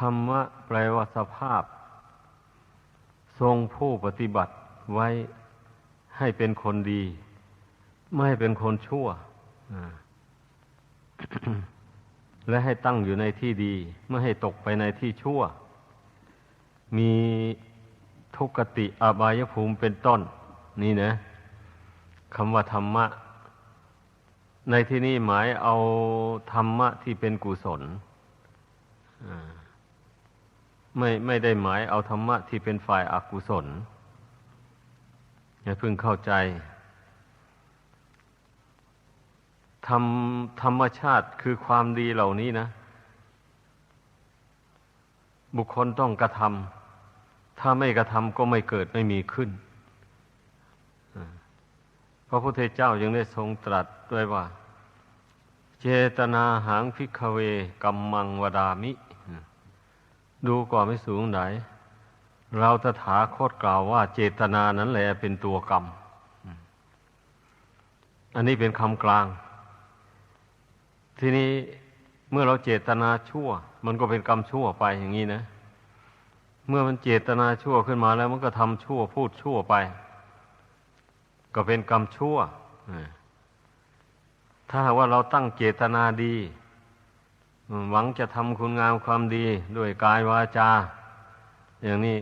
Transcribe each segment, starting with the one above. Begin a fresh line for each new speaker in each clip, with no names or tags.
ธรรมะแปลว่าสภาพ ทรงผู้ปฏิบัติไว้ให้เป็นคนดี ไม่ให้เป็นคนชั่ว และให้ตั้งอยู่ในที่ดี ไม่ให้ตกไปในที่ชั่ว มีทุกติอบายภูมิเป็นต้น นี่นะคำว่าธรรมะ ในที่นี้หมายเอาธรรมะที่เป็นกุศลอ่า ไม่ไม่ได้หมายเอาธรรมะที่เป็นฝ่ายอากุศลอย่าเพิ่งเข้าใจธรรมธรรมชาติคือความดีเหล่านี้นะ บุคคลต้องกระทำถ้าไม่กระทำก็ไม่เกิดไม่มีขึ้นอ่าพระพุทธเจ้ายังได้ทรงตรัสด้วยว่า เจตนาหางพิกเวกัมมังวดามิ ดูก่อนไม่สูงไหน เราตถาคตกล่าวว่าเจตนานั้นแหละเป็นตัวกรรม อันนี้เป็นคำกลาง ทีนี้เมื่อเราเจตนาชั่ว มันก็เป็นกรรมชั่วไปอย่างนี้นะ เมื่อมันเจตนาชั่วขึ้นมาแล้ว มันก็ทำชั่วพูดชั่วไป ก็เป็นกรรมชั่วถ้าว่าเราตั้งเจตนาดี หวังจะทำคุณงามความดีด้วยกายวาจา อย่างนี้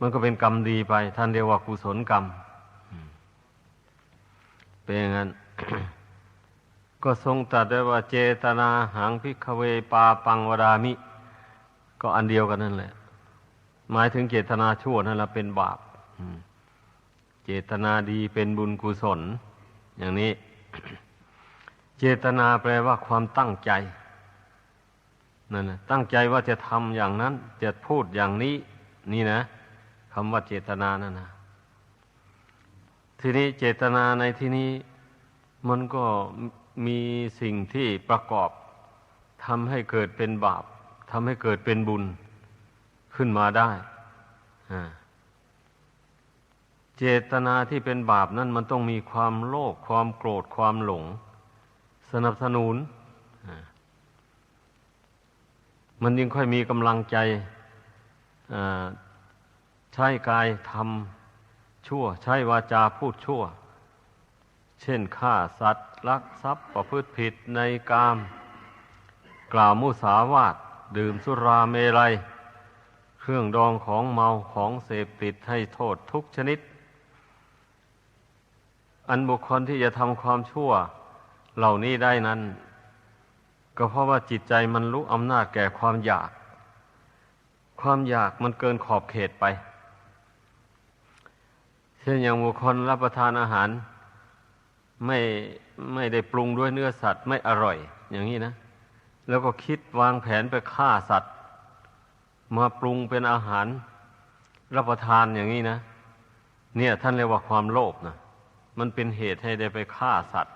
มันก็เป็นกรรมดีไป ท่านเรียกว่ากุศลกรรม เป็นอย่างนั้น ก็ทรงตรัสได้ว่าเจตนาหังพิกเวปาปังวดามิ ก็อันเดียวกันนั่นแหละ หมายถึงเจตนาชั่วนั่นแหละเป็นบาปเจตนาดีเป็นบุญกุศล อย่างนี้ เจตนาแปลว่าความตั้งใจ นั่นนะตั้งใจว่าจะทำอย่างนั้น จะพูดอย่างนี้ นี่นะคำว่าเจตนานั่นนะทีนี้เจตนาในที่นี้ มันก็มีสิ่งที่ประกอบทำให้เกิดเป็นบาปทำให้เกิดเป็นบุญขึ้นมาได้เจตนาที่เป็นบาปนั่นมันต้องมีความโลภความโกรธความหลง สนับสนุน มันยิ่งค่อยมีกำลังใจใช้กายทำชั่ว ใช้วาจาพูดชั่ว เช่นฆ่าสัตว์ลักทรัพย์ประพฤติผิดในกาม กล่าวมุสาวาทดื่มสุราเมรัย เครื่องดองของเมาของเสพติดให้โทษทุกชนิด อันบุคคลที่จะทำความชั่วเหล่านี้ได้นั้น ก็เพราะว่าจิตใจมันรู้อำนาจแก่ความอยาก ความอยากมันเกินขอบเขตไป เช่นอย่างบุคคลรับประทานอาหาร ไม่ไม่ได้ปรุงด้วยเนื้อสัตว์ไม่อร่อย อย่างนี้นะ แล้วก็คิดวางแผนไปฆ่าสัตว์ มาปรุงเป็นอาหาร รับประทานอย่างนี้นะ เนี่ยท่านเรียกว่าความโลภนะมันเป็นเหตุให้ได้ไปฆ่าสัตว์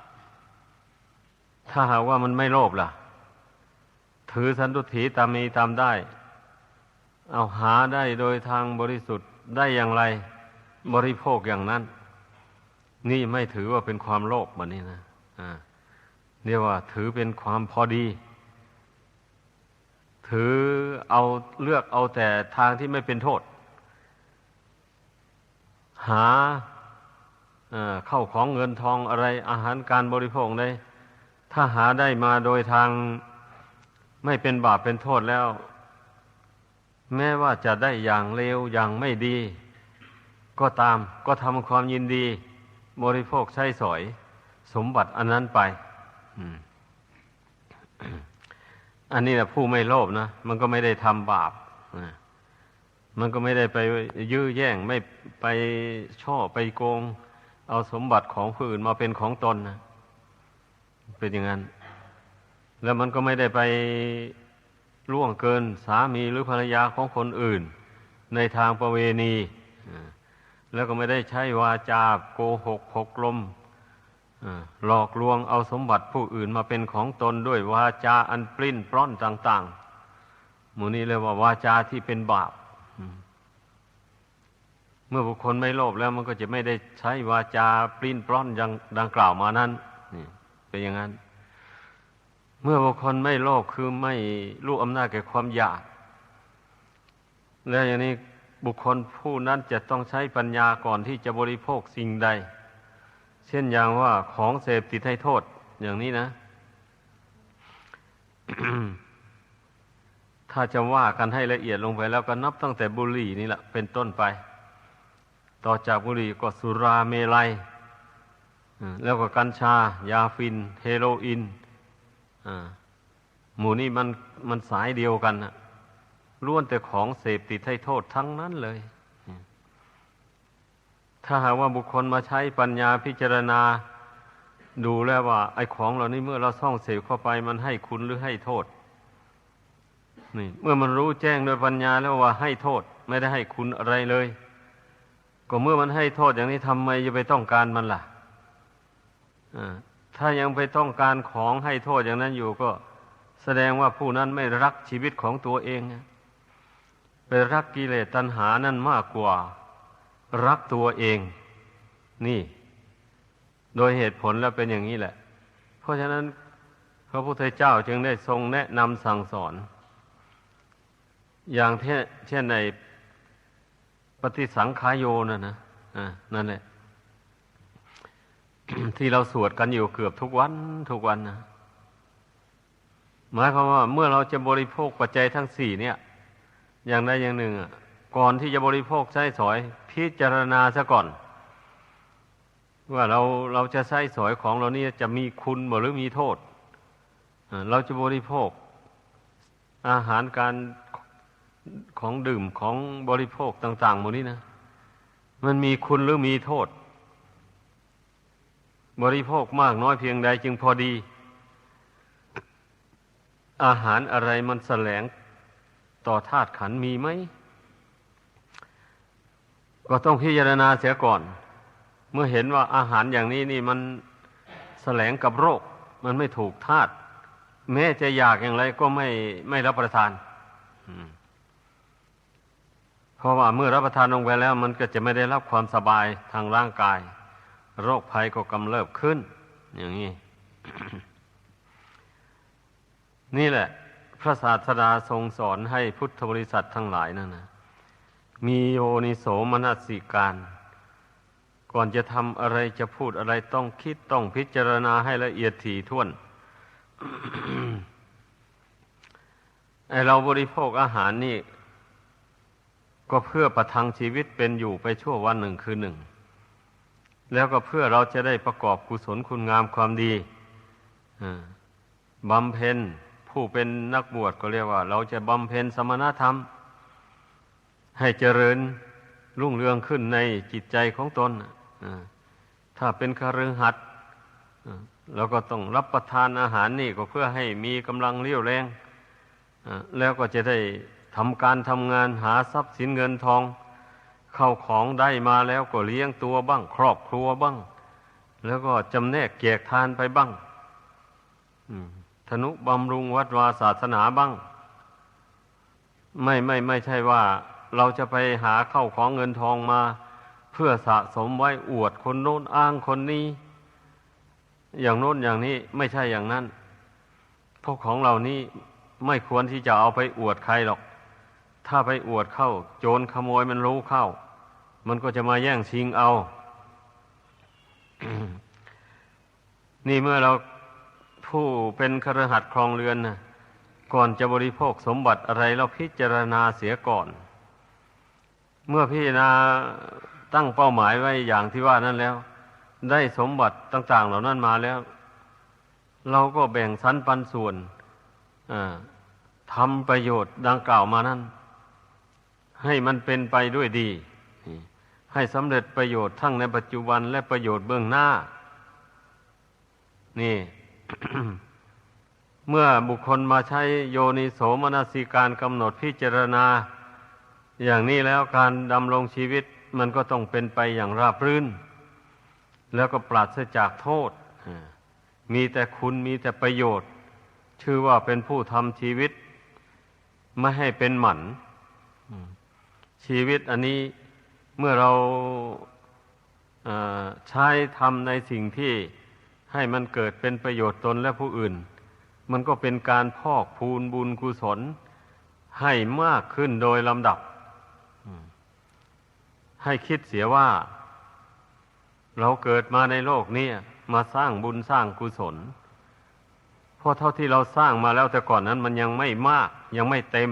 ถ้าหากว่ามันไม่โลภล่ะ ถือสันตุถีตามมีตามได้ เอาหาได้โดยทางบริสุทธิ์ได้อย่างไร บริโภคอย่างนั้น นี่ไม่ถือว่าเป็นความโลภแบบนี้นะอ่าเรียกว่าถือเป็นความพอดี ถือเอาเลือกเอาแต่ทางที่ไม่เป็นโทษ หาเข้าของเงินทองอะไรอาหารการบริโภคได้ ถ้าหาได้มาโดยทาง ไม่เป็นบาปเป็นโทษแล้ว แม้ว่าจะได้อย่างเลวอย่างไม่ดี ก็ตามก็ทำความยินดี บริโภคใช้สอย สมบัติอันนั้นไปอันนี้นะผู้ไม่โลภนะมันก็ไม่ได้ทำบาปมันก็ไม่ได้ไปยื้อแย่งไม่ไปช่อไปโกง เอาสมบัติของผู้อื่นมาเป็นของตนนะเป็นอย่างนั้น แล้วมันก็ไม่ได้ไปล่วงเกินสามีหรือภรรยาของคนอื่น ในทางประเวณี แล้วก็ไม่ได้ใช้วาจาโกหกหกลมหลอกลวงเอาสมบัติผู้อื่นมาเป็นของตนด้วยวาจาอันปลิ้นปล้อนต่าง ๆ หมู่นี้เรียกว่าวาจาที่เป็นบาป เมื่อบุคคลไม่โลภแล้วมันก็จะไม่ได้ใช้วาจาปลิ้นปล้อนอย่างดังกล่าวมานั้นนี่เป็นอย่างนั้น เมื่อบุคคลไม่โลภคือไม่รู้อำนาจแก่ความอยาก แล้วอย่างนี้บุคคลผู้นั้นจะต้องใช้ปัญญาก่อนที่จะบริโภคสิ่งใด เช่นอย่างว่าของเสพติดให้โทษอย่างนี้นะ ถ้าจะว่ากันให้ละเอียดลงไปแล้วก็นับตั้งแต่บุหรี่นี่แหละเป็นต้นไป ต่อจากบุหรี่ก็สุราเมลัยแล้วก็กัญชายาฟิน เฮโรอีน หมู่นี้มันมันสายเดียวกันนะล้วนแต่ของเสพติดให้โทษทั้งนั้นเลย ถ้าหากว่าบุคคลมาใช้ปัญญาพิจารณา ดูแล้วว่า ไอ้ของเหล่านี้เมื่อเราส่องเสพเข้าไปมันให้คุณหรือให้โทษ นี่ เมื่อมันรู้แจ้งโดยปัญญาแล้วว่าให้โทษ ไม่ได้ให้คุณอะไรเลย ก็เมื่อมันให้โทษอย่างนี้ทำไมจะไปต้องการมันล่ะอ่า ถ้ายังไปต้องการของให้โทษอย่างนั้นอยู่ก็แสดงว่าผู้นั้นไม่รักชีวิตของตัวเองไปรักกิเลสตัณหานั่นมากกว่า รักตัวเอง นี่ โดยเหตุผลแล้วเป็นอย่างนี้แหละ เพราะฉะนั้นพระพุทธเจ้าจึงได้ทรงแนะนำสั่งสอน อย่างเช่นในปฏิสังขายโยนะนะอ่านั่นแหละ ที่เราสวดกันอยู่เกือบทุกวันทุกวันนะหมายความว่าเมื่อเราจะบริโภคปัจจัยทั้งสี่เนี่ย อย่างใดอย่างหนึ่งก่อนที่จะบริโภคใช้สอย พิจารณาซะก่อน ว่าเราเราจะใช้สอยของเรานี่จะมีคุณหรือมีโทษเราจะบริโภค อาหารการของดื่มของบริโภคต่างๆหมดนี้นะ มันมีคุณหรือมีโทษ บริโภคมากน้อยเพียงใดจึงพอดี อาหารอะไรมันแสลงต่อธาตุขันมีไหม ก็ต้องพิจารณาเสียก่อน เมื่อเห็นว่าอาหารอย่างนี้นี่มันแสลงกับโรค มันไม่ถูกธาตุแม้จะอยากอย่างไรก็ไม่ไม่รับประทานเพราะว่าเมื่อรับประทานลงไปแล้ว มันก็จะไม่ได้รับความสบายทางร่างกาย โรคภัยก็กำเริบขึ้น อย่างนี้ นี่แหละ พระศาสดาทรงสอนให้พุทธบริษัททั้งหลายนั่นนะมีโยนิโสมนสิการ ก่อนจะทำอะไรจะพูดอะไรต้องคิดต้องพิจารณาให้ละเอียดถี่ถ้วนไอเราบริโภคอาหารนี่ ก็เพื่อประทังชีวิตเป็นอยู่ไปชั่ววันหนึ่งคืนหนึ่ง แล้วก็เพื่อเราจะได้ประกอบกุศลคุณงามความดีบำเพ็ญผู้เป็นนักบวชก็เรียกว่า เราจะบำเพ็ญสมณธรรม ให้เจริญรุ่งเรืองขึ้นในจิตใจของตนถ้าเป็นคฤหัสถ์เราก็ต้องรับประทานอาหารนี่ก็เพื่อให้มีกำลังเรี่ยวแรงแล้วก็จะได้ทำการทำงานหาทรัพย์สินเงินทอง เข้าของได้มาแล้วก็เลี้ยงตัวบ้าง ครอบครัวบ้าง แล้วก็จำแนกเกียกทานไปบ้างธนุบำรุงวัดวาศาสนาบ้าง ไม่ไม่ไม่ใช่ว่าเราจะไปหาเข้าของเงินทองมา เพื่อสะสมไว้อวดคนโน้นอ้างคนนี้ อย่างโน้นอย่างนี้ไม่ใช่อย่างนั้นพวกของเหล่านี้ไม่ควรที่จะเอาไปอวดใครหรอก ถ้าไปอวดเข้า โจรขโมยมันรู้เข้า มันก็จะมาแย่งชิงเอา นี่เมื่อเราผู้เป็นครหัสครองเรือนนะก่อนจะบริโภคสมบัติอะไรเราพิจารณาเสียก่อน เมื่อพิจารณาตั้งเป้าหมายไว้อย่างที่ว่านั้นแล้ว ได้สมบัติต่าง ๆ เหล่านั้นมาแล้ว เราก็แบ่งสรรปันส่วนทำประโยชน์ดังกล่าวมานั้น ให้มันเป็นไปด้วยดี ให้สำเร็จประโยชน์ทั้งในปัจจุบันและประโยชน์เบื้องหน้า นี่ เมื่อบุคคลมาใช้โยนิโสมนสิการกำหนดพิจารณา อย่างนี้แล้วการดำรงชีวิตมันก็ต้องเป็นไปอย่างราบรื่น แล้วก็ปราศจากโทษ มีแต่คุณมีแต่ประโยชน์ ชื่อว่าเป็นผู้ทำชีวิต ไม่ให้เป็นหมัน ชีวิตอันนี้เมื่อเราใช้ทำในสิ่งที่ให้มันเกิดเป็นประโยชน์ตนและผู้อื่น มันก็เป็นการพอกพูนบุญกุศล ให้มากขึ้นโดยลำดับ ให้คิดเสียว่า เราเกิดมาในโลกนี้มาสร้างบุญสร้างกุศลเพราะเท่าที่เราสร้างมาแล้วแต่ก่อนนั้นมันยังไม่มากยังไม่เต็ม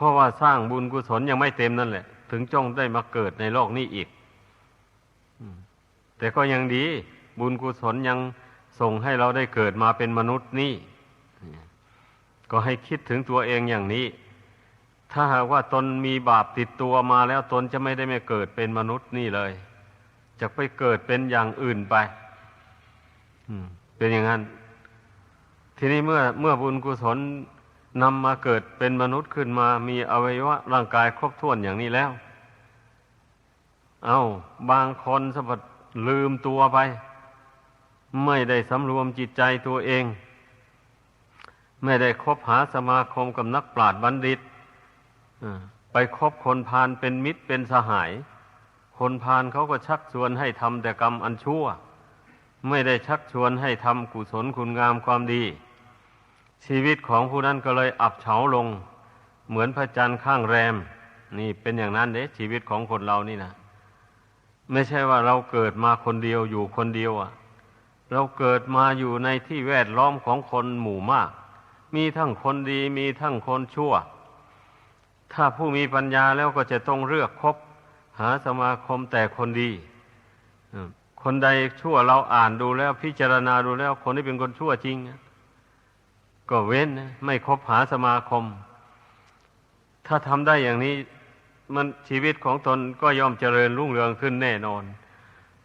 เพราะว่าสร้างบุญกุศลยังไม่เต็มนั่นแหละ ถึงจงได้มาเกิดในโลกนี้อีกแต่ก็ยังดี บุญกุศลยังส่งให้เราได้เกิดมาเป็นมนุษย์นี่ก็ให้คิดถึงตัวเองอย่างนี้ ถ้าหากว่าตนมีบาปติดตัวมาแล้วตนจะไม่ได้มาเกิดเป็นมนุษย์นี่เลย จะไปเกิดเป็นอย่างอื่นไปเป็นอย่างนั้น ทีนี้เมื่อเมื่อบุญกุศล นำมาเกิดเป็นมนุษย์ขึ้นมามีอวัยวะร่างกายครบถ้วนอย่างนี้แล้ว เอาบางคนสมบัติลืมตัวไป ไม่ได้สำรวมจิตใจตัวเอง ไม่ได้คบหาสมาคมกับนักปราชญ์บัณฑิตอ่าไปคบคนพาลเป็นมิตรเป็นสหาย คนพาลเขาก็ชักชวนให้ทำแต่กรรมอันชั่ว ไม่ได้ชักชวนให้ทำกุศลคุณงามความดี ชีวิตของผู้นั้นก็เลยอับเฉาลง เหมือนพระจันทร์ข้างแรม นี่เป็นอย่างนั้นเด้ชีวิตของคนเรานี่นะไม่ใช่ว่าเราเกิดมาคนเดียวอยู่คนเดียวอะ เราเกิดมาอยู่ในที่แวดล้อมของคนหมู่มาก มีทั้งคนดีมีทั้งคนชั่ว ถ้าผู้มีปัญญาแล้วก็จะต้องเลือกคบ หาสมาคมแต่คนดีคนใดชั่วเราอ่านดูแล้วพิจารณาดูแล้ว คนที่เป็นคนชั่วจริง ก็เว้นนะไม่คบหาสมาคม ถ้าทำได้อย่างนี้มันชีวิตของตนก็ย่อมเจริญรุ่งเรืองขึ้นแน่นอน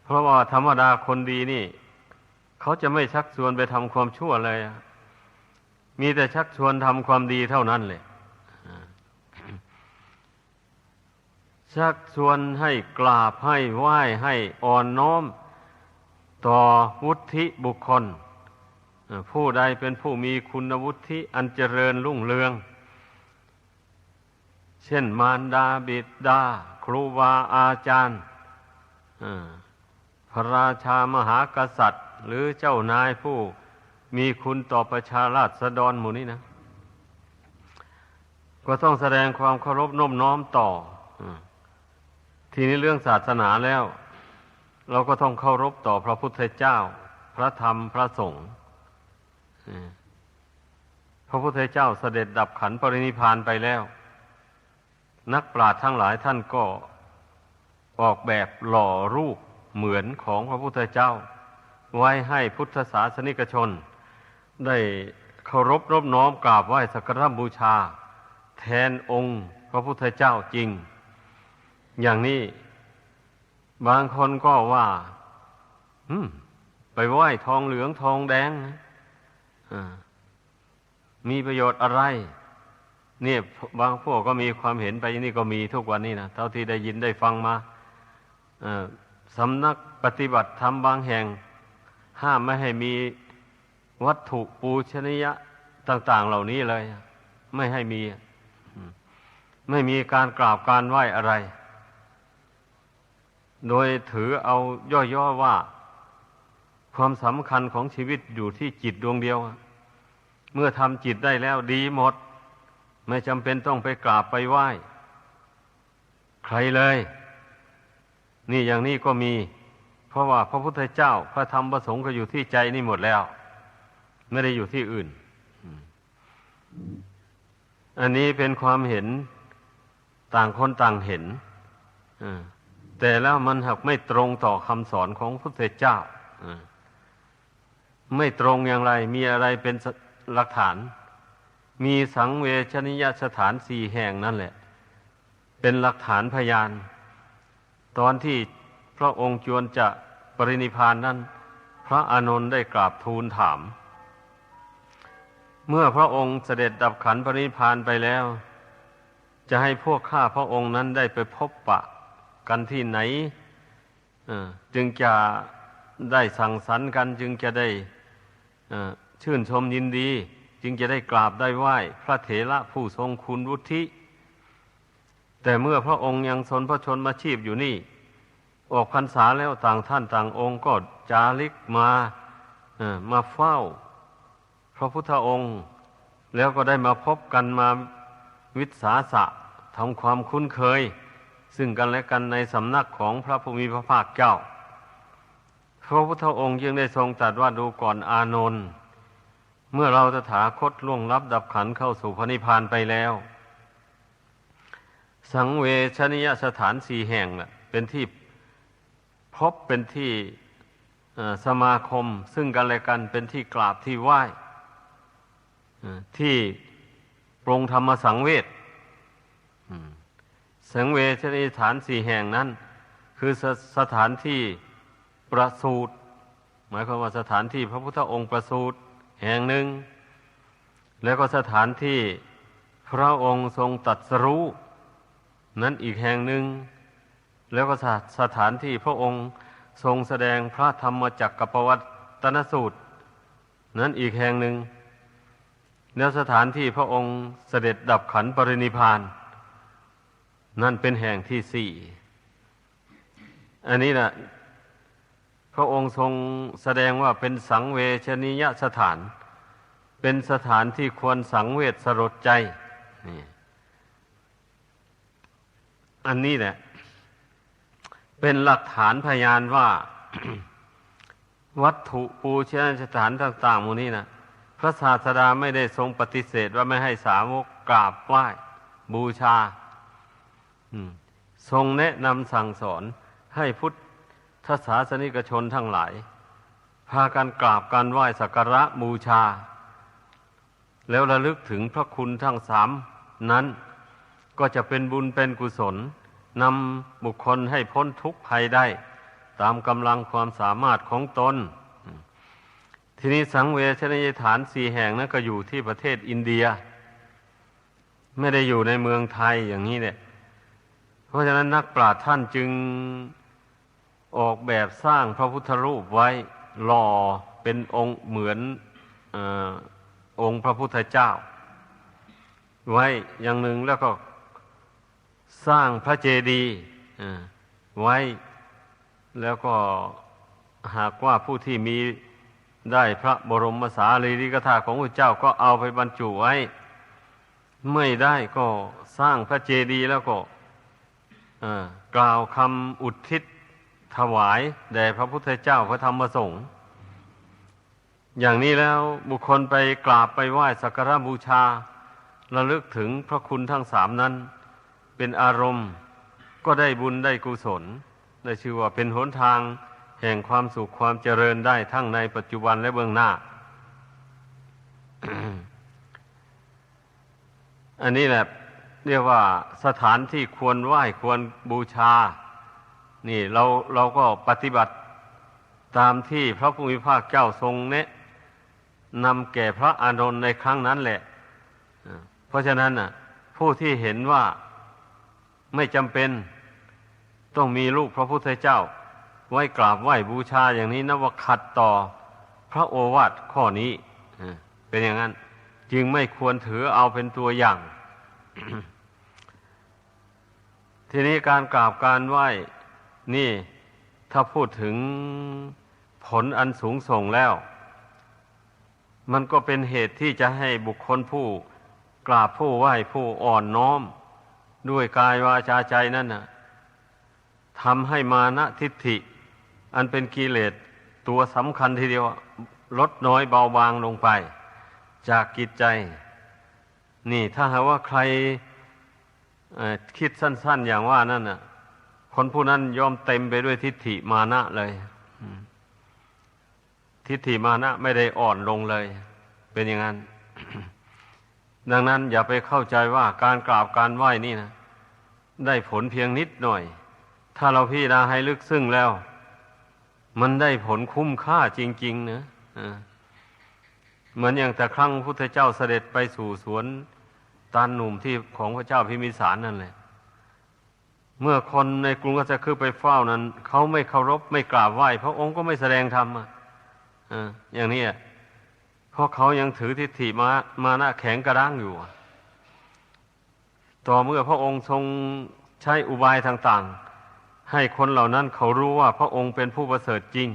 เพราะว่าธรรมดาคนดีนี่ เขาจะไม่ชักชวนไปทำความชั่วเลย มีแต่ชักชวนทำความดีเท่านั้นเลยชักชวนให้กราบให้ไหว้ให้อ่อนน้อม ต่อวุฒิบุคคล ผู้ใดเป็นผู้มีคุณวุฒิอันเจริญรุ่งเรือง เช่นมารดาบิดา ครูบาอาจารย์พระราชามหากษัตริย์ หรือเจ้านายผู้มีคุณต่อประชาราษฎรหมู่นี้นะ ก็ต้องแสดงความเคารพน้มน้อมต่ออทีนี้เรื่องศาสนาแล้ว เราก็ต้องเคารพต่อพระพุทธเจ้า พระธรรมพระสงฆ์ พระพุทธเจ้าเสด็จดับขันปรินิพานไปแล้ว นักปราชญ์ทั้งหลายท่านก็ออกแบบหล่อรูปเหมือนของพระพุทธเจ้า ไว้ให้พุทธศาสนิกชน ได้เคารพรบน้อมกราบไหว้สักการบูชา แทนองค์พระพุทธเจ้าจริง อย่างนี้บางคนก็ว่าไปไหว้ทองเหลืองทองแดงนะ มีประโยชน์อะไร เนี่ยบางพวกก็มีความเห็นไปนี่ก็มีทุกวันนี้นะเท่าที่ได้ยินได้ฟังมาสำนักปฏิบัติธรรมบางแห่ง ห้ามไม่ให้มีวัตถุปูชนียะต่าง ๆ เหล่านี้เลย ไม่ให้มี ไม่มีการกราบการไหว้อะไร โดยถือเอาย่อๆว่า ความสำคัญของชีวิตอยู่ที่จิตดวงเดียว เมื่อทำจิตได้แล้วดีหมด ไม่จำเป็นต้องไปกราบไปไหว้ ใครเลย นี่อย่างนี้ก็มี เพราะว่าพระพุทธเจ้า พระธรรมพระสงฆ์ก็อยู่ที่ใจนี่หมดแล้ว ไม่ได้อยู่ที่อื่น อันนี้เป็นความเห็นต่างคนต่างเห็นแต่แล้วมันหักไม่ตรงต่อคำสอนของพระพุทธเจ้า ไม่ตรงอย่างไร มีอะไรเป็นหลักฐาน มีสังเวชนิยสถานสี่แห่งนั่นแหละ เป็นหลักฐานพยาน ตอนที่พระองค์จวนจะปรินิพานนั้น พระอานนท์ได้กราบทูลถาม เมื่อพระองค์เสด็จดับขันปรินิพานไปแล้ว จะให้พวกข้าพระองค์นั้นได้ไปพบปะกันที่ไหนจึงจะได้สั่งสรรค์กันจึงจะได้ ชื่นชมยินดี จึงจะได้กราบได้ไหว้ พระเถระผู้ทรงคุณวุฒิแต่เมื่อพระองค์ยังสนพระชนมาชีพอยู่นี่ ออกพรรษาแล้วต่างท่านต่างองค์ก็จาริกมามาเฝ้า พระพุทธองค์ แล้วก็ได้มาพบกันมาวิสาสะทำความคุ้นเคย ซึ่งกันและกันในสำนักของพระภูมิพระภาคเจ้า พระพุทธองค์ยังได้ทรงตรัสว่าดูก่อนอานนท์เมื่อเราตถาคตล่วงลับดับขันเข้าสู่พระนิพพานไปแล้ว สังเวชนิยสถานสี่แห่งนะเป็นที่พบเป็นที่สมาคม ซึ่งกันและกันเป็นที่กราบที่ไหว้ที่ปรงธรรมสังเวชสังเวชนิสถานสี่แห่งนั้น คือสสถานที่ ประสูตรหมายความว่าสถานที่พระพุทธองค์ประสูตรแห่งหนึ่ง แล้วก็สถานที่พระองค์ทรงตัดสรู้นั้นอีกแห่งหนึ่ง แล้วก็สถานที่พระองค์ทรงแสดงพระธรรมจักรกับวัตนสูตร นั้นอีกแห่งหนึ่ง แล้วสถานที่พระองค์เสด็จดับขันปรินิพาน นั่นเป็นแห่งที่สี่อันนี้นะ พระองค์ทรงแสดงว่าเป็นสังเวชนิยสถาน เป็นสถานที่ควรสังเวชสลดใจนี่อันนี้แหละ เป็นหลักฐานพยานว่า วัตถุปูชนียสถานต่างๆมูนี้นะพระศาสดาไม่ได้ทรงปฏิเสธว่าไม่ให้สาวกกราบไหว้บูชาทรงแนะนำสั่งสอนให้พุทธ ศาสนิกชนทั้งหลาย พากันกราบการไหว้สักการะบูชา แล้วระลึกถึงพระคุณทั้งสามนั้นก็จะเป็นบุญเป็นกุศลนำบุคคลให้พ้นทุกข์ภัยได้ ตามกำลังความสามารถของตน ทีนี้สังเวชนียฐานสี่แห่งนั้นก็อยู่ที่ประเทศอินเดีย ไม่ได้อยู่ในเมืองไทยอย่างนี้เนี่ย เพราะฉะนั้นนักปราชญ์ท่านจึง ออกแบบสร้างพระพุทธรูปไว้หล่อเป็นองค์เหมือนอองค์พระพุทธเจ้า ไว้อย่างหนึ่งแล้วก็สร้างพระเจดีย์ไว้แล้วก็หากว่าผู้ที่มีได้พระบรมสารีริกธาตุของพระเจ้าก็เอาไปบรรจุไว้ ไม่ได้ก็สร้างพระเจดีย์แล้วก็กล่าวคำอุทิศ ถวายแด่พระพุทธเจ้าพระธรรมสงฆ์อย่างนี้แล้วบุคคลไปกราบไปไหว้สักการะบูชาระลึกถึงพระคุณทั้งสามนั้น เป็นอารมณ์ก็ได้บุญได้กุศล ได้ชื่อว่าเป็นหนทางแห่งความสุขความเจริญได้ทั้งในปัจจุบันและเบื้องหน้า อันนี้แหละเรียกว่าสถานที่ควรไหว้ควรบูชา นี่เราเราก็ปฏิบัติตามที่พระภูมิภาคเจ้าทรงเนะนำแก่พระอานนท์ในครั้งนั้นแหละ เพราะฉะนั้นน่ะ ผู้ที่เห็นว่าไม่จำเป็นต้องมีลูกพระพุทธเจ้า ไว้กราบไหว้บูชาอย่างนี้นับว่าขัดต่อพระโอวาทข้อนี้เป็นอย่างนั้น จึงไม่ควรถือเอาเป็นตัวอย่าง ทีนี้การกราบการไหว้ นี่ถ้าพูดถึงผลอันสูงส่งแล้ว มันก็เป็นเหตุที่จะให้บุคคลผู้กราบผู้ไหว้ผู้อ่อนน้อม ด้วยกายวาจาใจนั่นนะทำให้มานะทิฏฐิ อันเป็นกิเลสตัวสำคัญทีเดียวลดน้อยเบาบางลงไป จากกิจใจ นี่ถ้าหากว่าใครคิดสั้น ๆอย่างว่านั่นน่ะ คนผู้นั้นยอมเต็มไปด้วยทิฏฐิมานะเลยทิฏฐิมานะไม่ได้อ่อนลงเลย เป็นอย่างนั้น ดังนั้นอย่าไปเข้าใจว่าการกราบการไหว้นี่นะได้ผลเพียงนิดหน่อย ถ้าเราพี่นาให้ลึกซึ้งแล้ว มันได้ผลคุ้มค่าจริง ๆ นะเหมือนอย่างแต่ครั้งพุทธเจ้าเสด็จไปสู่สวนตานหนุ่มที่ของพระเจ้าพิมิสารนั่นแหละ เมื่อคนในกรุงก็จะคือไปเฝ้านั้น เขาไม่เคารพไม่กราบไหว้พระองค์ก็ไม่แสดงธรรมอะอย่างนี้เพราะเขายังถือทิฏฐิมามาหนะแข็งกระด้างอยู่ ต่อเมื่อพระองค์ทรงใช้อุบายต่างๆ ให้คนเหล่านั้นเขารู้ว่าพระองค์เป็นผู้ประเสริฐจริง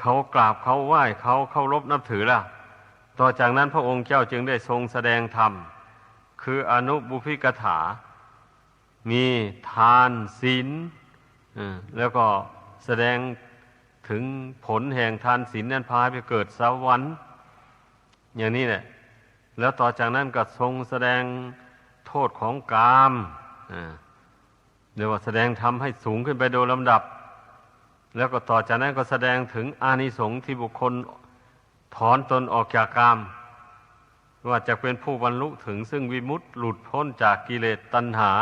เขากราบเขาไหว้เขาเคารพนับถือละต่อจากนั้นพระองค์เจ้าจึงได้ทรงแสดงธรรม คืออนุบุพิกถา มีทานศีลแล้วก็แสดงถึงผลแห่งทานศีลนั้นพาไปเกิดสวรรค์อย่างนี้แหละ แล้วต่อจากนั้นก็ทรงแสดงโทษของกามเรียกว่าแสดงทำให้สูงขึ้นไปโดยลำดับ แล้วก็ต่อจากนั้นก็แสดงถึงอานิสงส์ที่บุคคลถอนตนออกจากกาม ว่าจะเป็นผู้บรรลุถึงซึ่งวิมุตติหลุดพ้นจากกิเลสตัณหา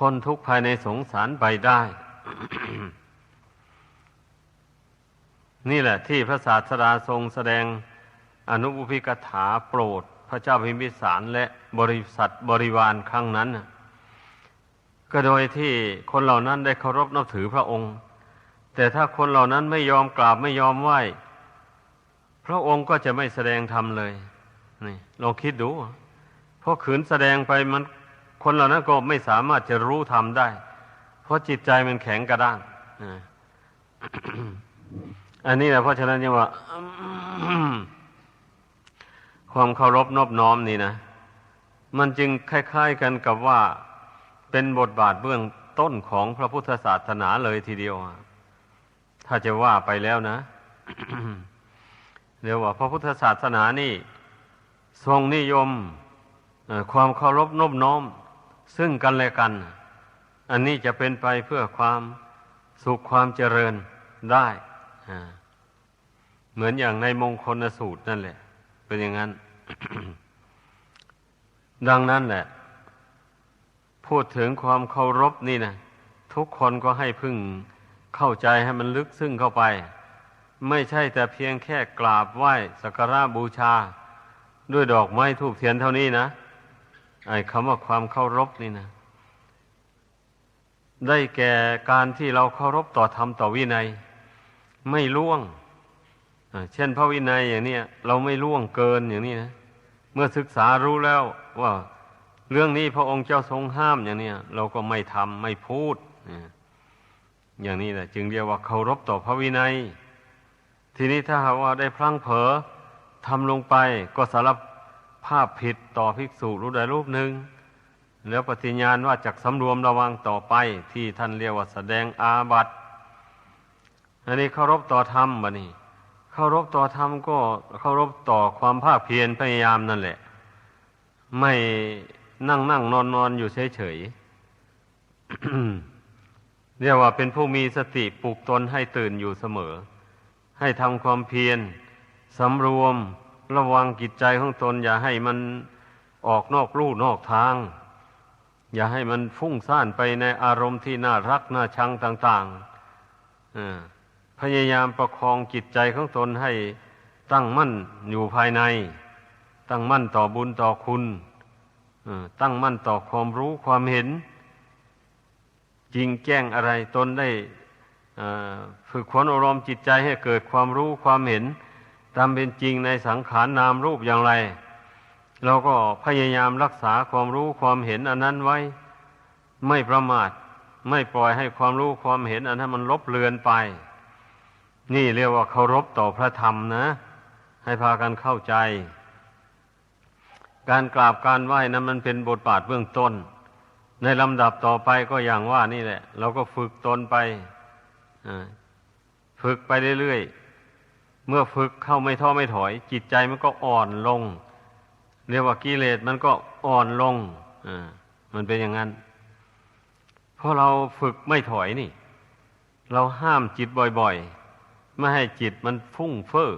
พ้นทุกข์ภายในสงสารไปได้ นี่แหละที่พระศาสดาทรงแสดงอนุบุพิกถาโปรด พระเจ้าพิมพิสารและบริษัทบริวารครั้งนั้น ก็โดยที่คนเหล่านั้นได้เคารพนับถือพระองค์ แต่ถ้าคนเหล่านั้นไม่ยอมกราบไม่ยอมไหว้ พระองค์ก็จะไม่แสดงธรรมเลยนี่ลองคิดดู เพราะขืนแสดงไปมัน คนเหล่านั้นก็ไม่สามารถจะรู้ธรรมได้ เพราะจิตใจมันแข็งกระด้างอันนี้แหละเพราะฉะนั้นยังว่า ความเคารพนอบน้อมนี่นะมันจึงคล้าย ๆกันกับว่าเป็นบทบาทเบื้องต้นของพระพุทธศาสนาเลยทีเดียวถ้าจะว่าไปแล้วนะเรียกว่า พระพุทธศาสนานี่ ทรงนิยมความเคารพนอบน้อม ซึ่งกันและกัน อันนี้จะเป็นไปเพื่อความสุขความเจริญได้เหมือนอย่างในมงคลสูตรนั่นแหละ เป็นอย่างนั้น ดังนั้นแหละ พูดถึงความเคารพนี่นะทุกคนก็ให้พึ่งเข้าใจให้มันลึกซึ้งเข้าไป ไม่ใช่แต่เพียงแค่กราบไหว้สักการะบูชา ด้วยดอกไม้ทูบเทียนเท่านี้นะ ไอ้คำว่าความเคารพนี่นะ ได้แก่การที่เราเคารพต่อธรรมต่อวินัย ไม่ล่วง เช่นพระวินัยอย่างเนี้ยเราไม่ล่วงเกินอย่างนี้นะ เมื่อศึกษารู้แล้วว่าเรื่องนี้พระองค์เจ้าทรงห้ามอย่างเนี้ยเราก็ไม่ทำไม่พูดอ่าอย่างนี้แหละจึงเรียกว่าเคารพต่อพระวินัย ทีนี้ถ้าหากว่าได้พลั้งเผลอทำลงไปก็สาร ภาพผิดต่อภิกษุรูปใดรูปหนึ่ง แล้วปฏิญญาณว่าจากสำรวมระวังต่อไปที่ท่านเรียกว่าแสดงอาบัติอันนี้เคารพต่อธรรมบะนี่เคารพต่อธรรมก็เคารพต่อความภาคเพียรพยายามนั่นแหละ ไม่นั่งนั่งนอนนอนอยู่เฉยเฉยๆเรียกว่าเป็นผู้มีสติปลุกตนให้ตื่นอยู่เสมอ ให้ทำความเพียรสำรวม ระวังกิจใจของตน อย่าให้มันออกนอกลู่นอกทาง อย่าให้มันฟุ้งซ่านไปในอารมณ์ที่น่ารักน่าชังต่างๆพยายามประคองจิตใจของตนให้ตั้งมั่นอยู่ภายใน ตั้งมั่นต่อบุญต่อคุณตั้งมั่นต่อความรู้ความเห็น จริงแจ้งอะไรตนได้ฝึกฝนอารมณ์จิตใจให้เกิดความรู้ความเห็น ตามเป็นจริงในสังขารนามรูปอย่างไร เราก็พยายามรักษาความรู้ความเห็นอันนั้นไว้ ไม่ประมาท ไม่ปล่อยให้ความรู้ความเห็นอันนั้นมันลบเลือนไป นี่เรียกว่าเคารพต่อพระธรรมนะ ให้พากันเข้าใจ การกราบการไหว้นั้นมันเป็นบทบาทเบื้องต้น ในลำดับต่อไปก็อย่างว่านี่แหละ เราก็ฝึกตนไปฝึกไปเรื่อยๆ เมื่อฝึกเข้าไม่ท้อไม่ถอย จิตใจมันก็อ่อนลง เรียกว่ากิเลสมันก็อ่อนลงอ่ามันเป็นอย่างนั้น เพราะเราฝึกไม่ถอยนี่ เราห้ามจิตบ่อยๆ ไม่ให้จิตมันฟุ้งเฟ้อ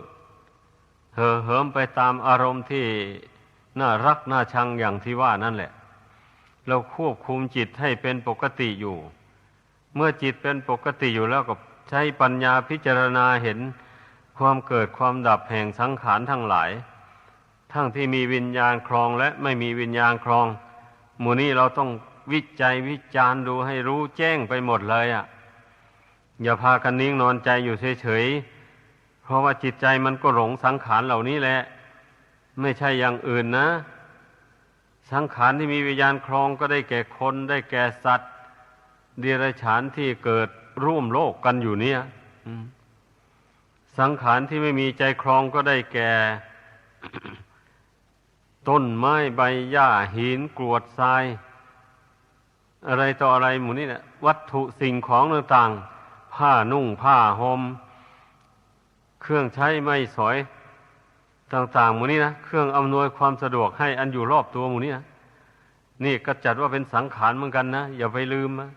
เห่อเหิมไปตามอารมณ์ที่น่ารักน่าชังอย่างที่ว่านั่นแหละ เราควบคุมจิตให้เป็นปกติอยู่ เมื่อจิตเป็นปกติอยู่แล้วก็ใช้ปัญญาพิจารณาเห็น ความเกิดความดับแห่งสังขารทั้งหลาย ทั้งที่มีวิญญาณครองและไม่มีวิญญาณครองหมู่นี้เราต้องวิจัยวิจารณ์ดูให้รู้แจ้งไปหมดเลยอะ่ะ อย่าพากันนิ่งนอนใจอยู่เฉยๆ เพราะว่าจิตใจมันก็หลงสังขารเหล่านี้แหละ ไม่ใช่อย่างอื่นนะ สังขารที่มีวิญญาณครองก็ได้แก่คนได้แก่สัตว์เดรัจฉานที่เกิดร่วมโลกกันอยู่เนี่ยอืม สังขารที่ไม่มีใจครองก็ได้แก่ ต้นไม้ใบหญ้าหินกรวดทราย อะไรต่ออะไรหมู่นี้นะวัตถุสิ่งของต่างๆ ผ้านุ่งผ้าหม่มเครื่องใช้ไม่สอยต่างๆหมู่นี้นะเครื่องอำนวยความสะดวกให้อันอยู่รอบตัวหมู่นี้นะนี่ก็จัดว่าเป็นสังขารเหมือนกันนะอย่าไปลืมนะ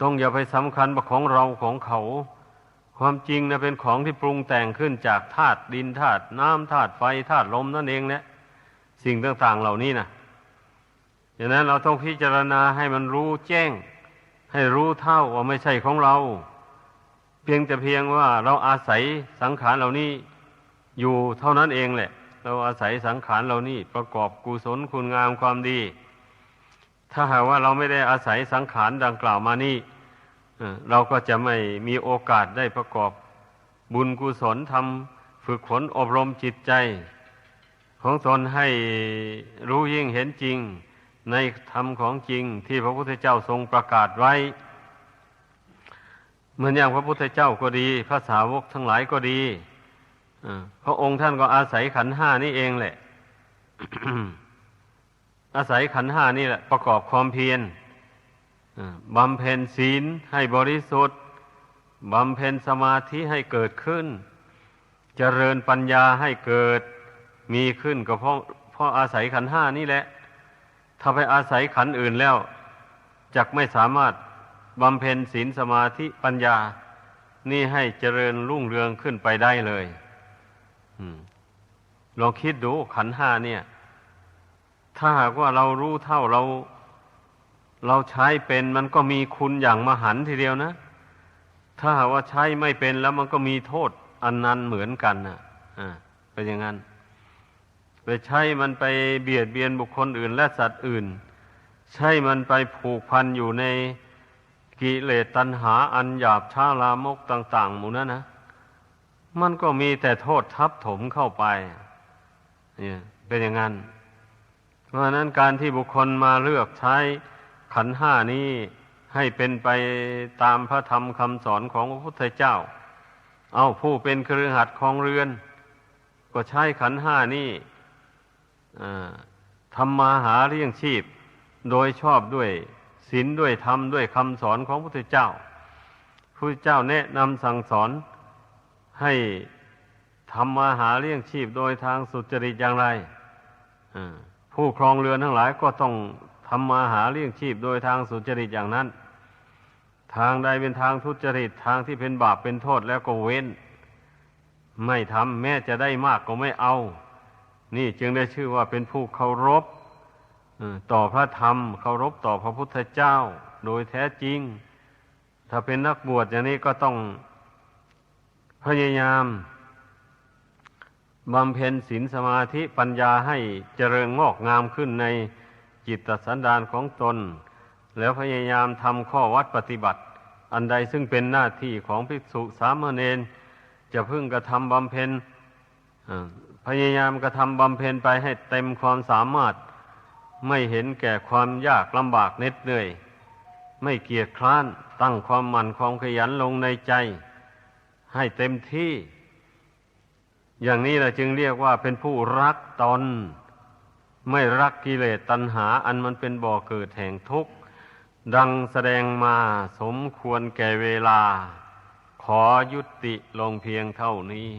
ต้องอย่าไปสำคัญว่าของเราของเขา ความจริงนะเป็นของที่ปรุงแต่งขึ้นจากธาตุดินธาตุน้ำธาตุไฟธาตุลมนั่นเองแหละสิ่งต่าง ๆ เหล่านี้นะดังนั้นเราต้องพิจารณาให้มันรู้แจ้ง ให้รู้เท่าว่าไม่ใช่ของเรา เพียงแต่เพียงว่าเราอาศัยสังขารเหล่านี้อยู่เท่านั้นเองแหละ เราอาศัยสังขารเหล่านี้ประกอบกุศลคุณงามความดี ถ้าหากว่าเราไม่ได้อาศัยสังขารดังกล่าวมานี่ เราก็จะไม่มีโอกาสได้ประกอบบุญกุศลทำฝึกฝนอบรมจิตใจ ของตนให้รู้ยิ่งเห็นจริง ในธรรมของจริงที่พระพุทธเจ้าทรงประกาศไว้ เหมือนอย่างพระพุทธเจ้าก็ดี พระสาวกทั้งหลายก็ดีพระองค์ท่านก็อาศัยขันห้านี่เองแหละ อาศัยขันห้านี่แหละ ประกอบความเพียร บำเพ็ญศีลให้บริสุทธิ์บำเพ็ญสมาธิให้เกิดขึ้น เจริญปัญญาให้เกิดมีขึ้นก็เพราะเพราะอาศัยขันห้านี่แหละ ถ้าไปอาศัยขันอื่นแล้วจักไม่สามารถบำเพ็ญศีลสมาธิปัญญา นี่ให้เจริญรุ่งเรืองขึ้นไปได้เลยลองคิดดูขันห้าเนี่ย ถ้าหากว่าเรารู้เท่าเรา เราใช้เป็นมันก็มีคุณอย่างมหันทีเดียวนะ ถ้าหาว่าใช้ไม่เป็นแล้วมันก็มีโทษอันนั้นเหมือนกันนะอ่าเป็นอย่างนั้นไปใช้มันไปเบียดเบียนบุคคลอื่นและสัตว์อื่น ใช่มันไปผูกพันอยู่ในกิเลสตัณหาอันหยาบช้าลามกต่าง ๆ หมู่นั้นนะมันก็มีแต่โทษทับถมเข้าไปเนี่ยเป็นอย่างนั้น เพราะฉะนั้นการที่บุคคลมาเลือกใช้ ขันห้านี้ให้เป็นไปตามพระธรรมคำสอนของพระพุทธเจ้า เอาผู้เป็นเครือขัดของเรือน ก็ใช้ขันห้านี้ทำมาหาเลี้ยงชีพ โดยชอบด้วยศีลด้วยธรรมด้วยคำสอนของพระพุทธเจ้าพระพุทธเจ้าแนะนำสั่งสอนให้ทำมาหาเลี้ยงชีพโดยทางสุจริตอย่างไรผู้ครองเรือนทั้งหลายก็ต้อง ทำมาหาเลี้ยงชีพโดยทางสุจริตอย่างนั้น ทางใดเป็นทางทุจริตทางที่เป็นบาปเป็นโทษแล้วก็เว้น ไม่ทำแม้จะได้มากก็ไม่เอา นี่จึงได้ชื่อว่าเป็นผู้เคารพต่อพระธรรมเคารพต่อพระพุทธเจ้า โดยแท้จริง ถ้าเป็นนักบวชอย่างนี้ก็ต้องพยายามบำเพ็ญศีลสมาธิปัญญาให้เจริญงอกงามขึ้นใน จิตสันดานของตน แล้วพยายามทำข้อวัดปฏิบัติ อันใดซึ่งเป็นหน้าที่ของภิกษุสามเณรจะพึ่งกระทำบำเพ็ญพยายามกระทำบำเพ็ญไปให้เต็มความสามารถ ไม่เห็นแก่ความยากลำบากเหน็ดเหนื่อย ไม่เกียจคร้านตั้งความหมั่นความขยันลงในใจ ให้เต็มที่ อย่างนี้แหละจึงเรียกว่าเป็นผู้รักตน ไม่รักกิเลสตัณหาอันมันเป็นบ่อเกิดแห่งทุกข์ ดังแสดงมาสมควรแก่เวลา ขอยุติลงเพียงเท่านี้